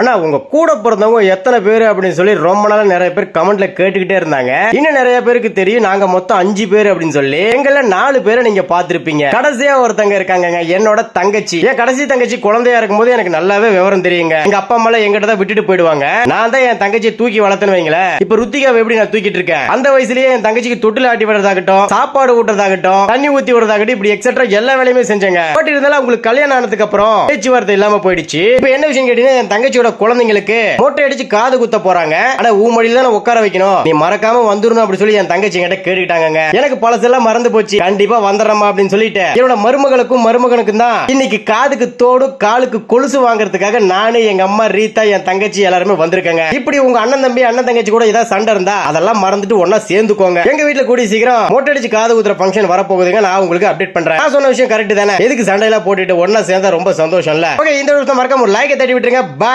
ஆனா உங்க கூட பிறந்தவங்க எத்தனை பேர் அப்படின்னு சொல்லி ரொம்ப நாள் நிறைய பேர் கமெண்ட்ல கேட்டுக்கிட்டே இருந்தாங்க. இன்னும் நிறைய பேருக்கு தெரியும் நாங்க மொத்தம் அஞ்சு பேர் அப்படின்னு சொல்லி. எங்கள நாலு பேரை நீங்க பாத்திருப்பீங்க கடைசியா ஒருத்தங்க இருக்காங்கங்க என்னோட தங்கச்சி. என் கடைசி தங்கச்சி குழந்தையா இருக்கும்போது எனக்கு நல்லாவே விவரம் தெரியுங்க. எங்க அப்பா அம்மா எங்கிட்ட தான் விட்டுட்டு போயிடுவாங்க. நான் தான் என் தங்கச்சியை தூக்கி வளர்த்துன்னு வைங்களேன். இப்ப ருத்திகாவை எப்படி நான் தூக்கிட்டு இருக்கேன்? அந்த வயசுலயே என் தங்கச்சிக்கு தொட்டில் ஆட்டி விடுறதாகட்டும் சாப்பாடு ஊட்டுறதாகட்டும் தண்ணி ஊத்தி விடுறதாகட்டும் இப்படி எக்ஸட்ரா எல்லா வேலையுமே செஞ்சேங்க. பட் இருந்தாலும் உங்களுக்கு கல்யாணம் ஆனதுக்கு அப்புறம் பேச்சுவார்த்தை இல்லாம போயிடுச்சு. இப்ப என்ன விஷயம் கேட்டீங்கன்னா என் தங்கச்சியோட குழந்தைங்களுக்கு மோட்டை அடிச்சு காது குத்த போறாங்க. ஆனா ஊமடியில தான் உட்கார வைக்கணும். நீ மறக்காம வந்துடணும் அப்படி சொல்லி என் தங்கச்சி கிட்ட கேட்டுக்கிட்டாங்க எனக்கு பழசெல்லாம் மறந்து போச்சு. கண்டிப்பா வந்துடுறமா அப்படின்னு சொல்லிட்டு என்னோட மருமகளுக்கும் மருமகனுக்கும் தான் இன்னைக்கு காதுக்கு தோடு காலுக்கு கொலுசு வாங்குறதுக்காக நானு எங்க அம்மா ரீதா என் தங்கச்சி எல்லாருமே வந்திருக்காங்க. இப்படி உங்க அண்ணன் தம்பி அண்ணன் தங்கச்சி கூட ஏதாவது சண்டை இருந்தா அதெல்லாம் மறந்துட்டு ஒன்னா சேர்ந்துக்கோங்க. எங்க வீட்டுல கூடி சீக்கிரம் மோட்டை அடிச்சு காது குத்துற ஃபங்க்ஷன் வரப்போகுதுங்க. நான் உங்களுக்கு அப்டேட் பண்றேன். நான் சொன்ன விஷயம் கரெக்ட் தானே. எதுக்கு சண்டையெல்லாம் போட்டுட்டு ஒன்னா சேர்ந்தா ரொம்ப சந்தோஷம் இல்ல ஓகே இந்த விஷயம் மறக்காம ஒரு லைக்கை தட்டி விட்டுருங்க. பாய்